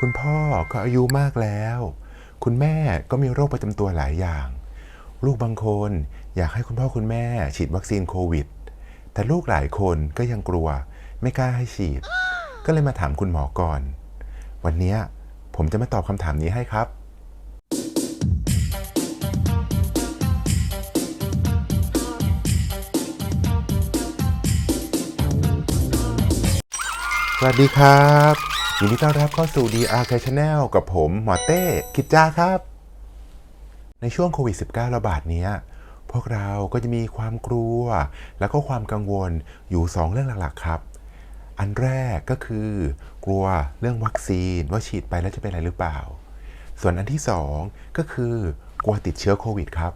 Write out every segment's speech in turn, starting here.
คุณพ่อก็อายุมากแล้ว คุณแม่ก็มีโรคประจำตัวหลายอย่าง ลูกบางคนอยากให้คุณพ่อคุณแม่ฉีดวัคซีนโควิด แต่ลูกหลายคนก็ยังกลัว ไม่กล้าให้ฉีด ก็เลยมาถามคุณหมอก่อน วันนี้ผมจะมาตอบคำถามนี้ให้ครับสวัสดีครับ ยินดีต้อนรับเข้าสู่ DR Channel กับผมหมอเต้กิจจาครับ ในช่วงโควิด -19 ระบาดเนี้ย พวกเราก็จะมีความกลัว แล้วก็ความกังวลอยู่ 2 เรื่องหลักๆครับ อันแรกก็คือกลัวเรื่องวัคซีนว่าฉีดไปแล้วจะเป็นอะไรหรือเปล่า ส่วนอันที่ 2 ก็คือกลัวติดเชื้อโควิดครับ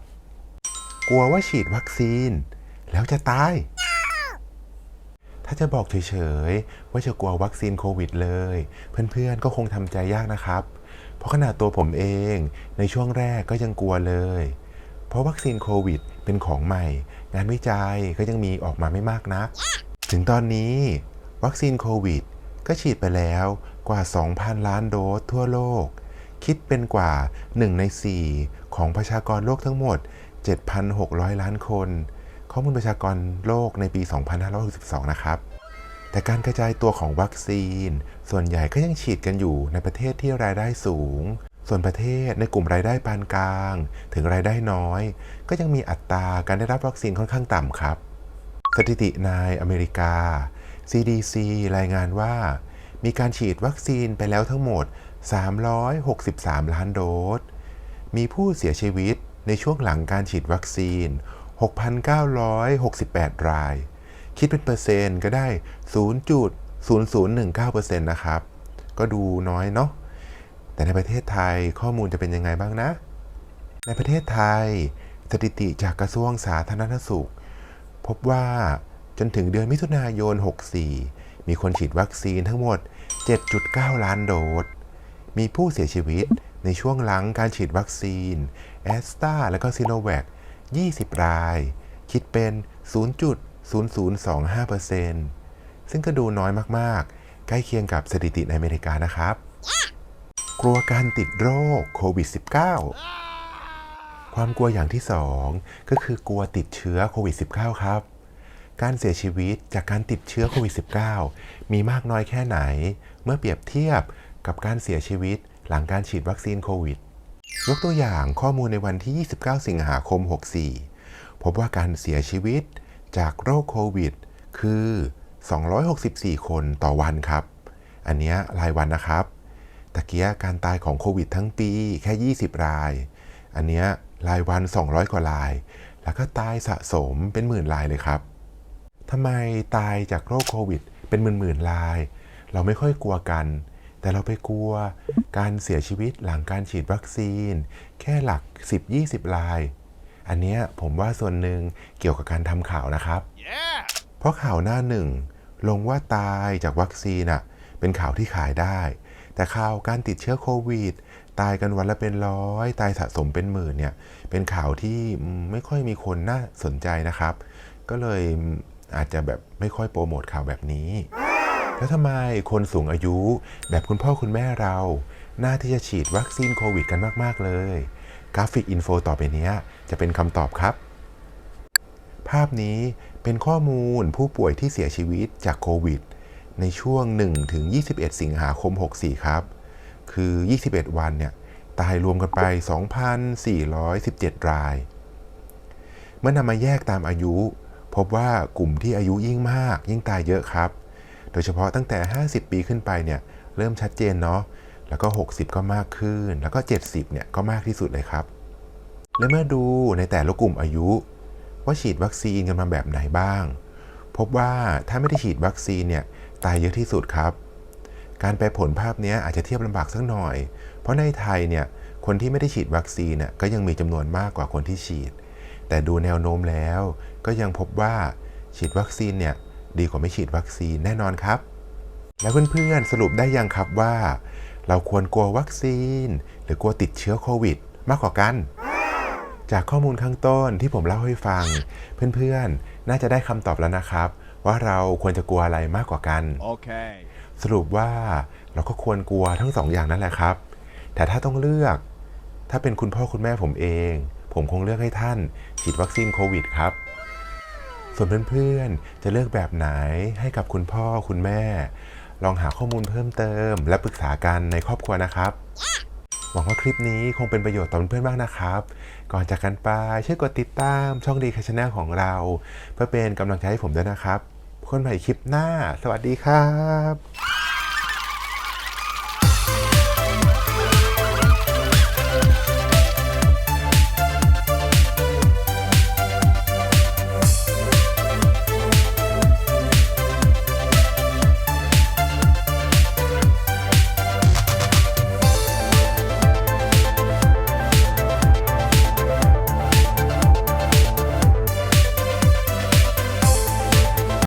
กลัวว่าฉีดวัคซีนแล้วจะตาย ถ้าจะบอกเฉยๆ ว่าจะกลัววัคซีนโควิดเลย เพื่อนๆก็คงทำใจยากนะครับ เพราะขนาดตัวผมเองในช่วงแรกก็ยังกลัวเลย เพราะวัคซีนโควิดเป็นของใหม่ งานวิจัยก็ยังมีออกมาไม่มากนัก ถึงตอนนี้ วัคซีนโควิด ก็ฉีดไปแล้วกว่า 2,000 ล้านโดสทั่วโลก คิดเป็นกว่า 1 ใน 4 ของประชากรโลกทั้งหมด 7,600 ล้านคน ข้อมูลประชากรโลกในปี 2562 นะครับ แต่การกระจายตัวของวัคซีน ส่วนใหญ่ก็ยังฉีดกันอยู่ในประเทศที่รายได้สูง ส่วนประเทศในกลุ่มรายได้ปานกลาง ถึงรายได้น้อย ก็ยังมีอัตราการได้รับวัคซีนค่อนข้างต่ำครับ สถิติในอเมริกา CDC รายงานว่า มีการฉีดวัคซีนไปแล้วทั้งหมด 363 ล้านโดส มีผู้เสียชีวิตในช่วงหลังการฉีดวัคซีน 6,968 ราย คิดเป็นเปอร์เซ็นต์ก็ได้ 0.0019%นะครับ ก็ดูน้อยเนาะ แต่ในประเทศไทยข้อมูลจะเป็นยังไงบ้างนะ ในประเทศไทย สถิติจากกระทรวงสาธารณสุข พบว่าจนถึงเดือนมิถุนายน 64 มีคนฉีดวัคซีนทั้งหมด 7.9 ล้านโดส มีผู้เสียชีวิตในช่วงหลังการฉีดวัคซีนแอสตราและก็ซิโนแวค 20 ราย คิดเป็น 0.0025%ซึ่งก็ดูน้อยมากๆ ใกล้เคียงกับสถิติในอเมริกานะครับ กลัวการติดโรคโควิด -19 ความกลัวอย่างที่ 2 ก็คือกลัวติดเชื้อโควิด -19 ครับการเสียชีวิตจากการติดเชื้อโควิด -19 มีมากน้อยแค่ไหน เมื่อเปรียบเทียบกับการเสียชีวิตหลังการฉีดวัคซีนโควิด ยกตัวอย่างข้อมูลในวันที่ 29 สิงหาคม 64 พบว่าการเสียชีวิตจากโรคโควิด คือ 264 คนต่อวันครับ อันนี้รายวันนะครับ ตะเกียการตายของโควิดทั้งปีแค่ 20 ราย อันนี้รายวัน 200 กว่าราย แล้วก็ตายสะสมเป็นหมื่นรายเลยครับทำไมตายจากโรคโควิด เป็นหมื่นหมื่นๆราย เราไม่ค่อยกลัวกัน แต่เราไปกลัวการเสียชีวิตหลังการฉีดวัคซีน แค่หลัก 10-20 ราย อันเนี้ยผมว่าส่วนหนึ่งเกี่ยวกับการทำข่าวนะครับเพราะข่าวหน้าหนึ่งลงว่าตายจากวัคซีนอะเป็นข่าวที่ขายได้ แต่ข่าวการติดเชื้อโควิด ตายกันวันละเป็นร้อย ตายสะสมเป็นหมื่นเนี่ย เป็นข่าวที่อืมไม่ค่อยมีคนน่าสนใจนะครับ ก็เลยอาจจะแบบไม่ค่อยโปรโมทข่าวแบบนี้ แล้วทำไมคนสูงอายุแบบคุณพ่อคุณแม่เราน่าที่จะฉีดวัคซีนโควิดกันมาก ๆ เลย กราฟิกอินโฟต่อไปนี้จะเป็นคำตอบครับ ภาพนี้เป็นข้อมูลผู้ป่วยที่เสียชีวิตจากโควิด ในช่วง 1 ถึง 21 สิงหาคม 64 ครับ คือ 21 วันเนี่ย ตายรวมกันไป 2,417 ราย เมื่อนำมาแยกตามอายุ พบว่ากลุ่มที่อายุยิ่งมากยิ่งตายเยอะครับ โดยเฉพาะตั้งแต่ 50 ปีขึ้นไปเนี่ยเริ่มชัดเจนเนาะแล้วก็ 60 ก็มากขึ้น แล้วก็ 70เนี่ยก็มากที่สุดเลยครับ และเมื่อดูในแต่ละกลุ่มอายุ ว่าฉีดวัคซีนกันมาแบบไหนบ้าง พบว่าถ้าไม่ได้ฉีดวัคซีนเนี่ยตายเยอะที่สุดครับ การแปลผลภาพเนี้ยอาจจะเทียบลำบากสักหน่อย เพราะในไทยเนี่ยคนที่ไม่ได้ฉีดวัคซีนน่ะก็ยังมีจำนวนมากกว่าคนที่ฉีด แต่ดูแนวโน้มแล้ว ก็ยังพบว่าฉีดวัคซีนเนี่ย ดีกว่าไม่ฉีดวัคซีนแน่นอนครับ แล้วเพื่อนๆสรุปได้ยังครับว่า เราควรกลัววัคซีน หรือกลัวติดเชื้อโควิด มากกว่ากัน จากข้อมูลข้างต้นที่ผมเล่าให้ฟัง เพื่อนๆ น่าจะได้คำตอบแล้วนะครับ ว่าเราควรจะกลัวอะไรมากกว่ากัน Okay. สรุปว่าเราก็ควรกลัวทั้งสองอย่างนั่นแหละครับ แต่ถ้าต้องเลือก ถ้าเป็นคุณพ่อคุณแม่ผมเอง ผมคงเลือกให้ท่านฉีดวัคซีนโควิดครับ ส่วนเพื่อนๆ จะเลือกแบบไหนให้กับคุณพ่อคุณแม่ ลองหาข้อมูลเพิ่มเติม และปรึกษากันในครอบครัวนะครับ หวังว่าคลิปนี้คงเป็นประโยชน์ต่อเพื่อนๆมากนะครับ ก่อนจากกันไปช่วยกดติดตามช่องดีคชแนลของเรา เพื่อเป็นกำลังใจให้ผมด้วยนะครับพบกันใหม่คลิปหน้า สวัสดีครับ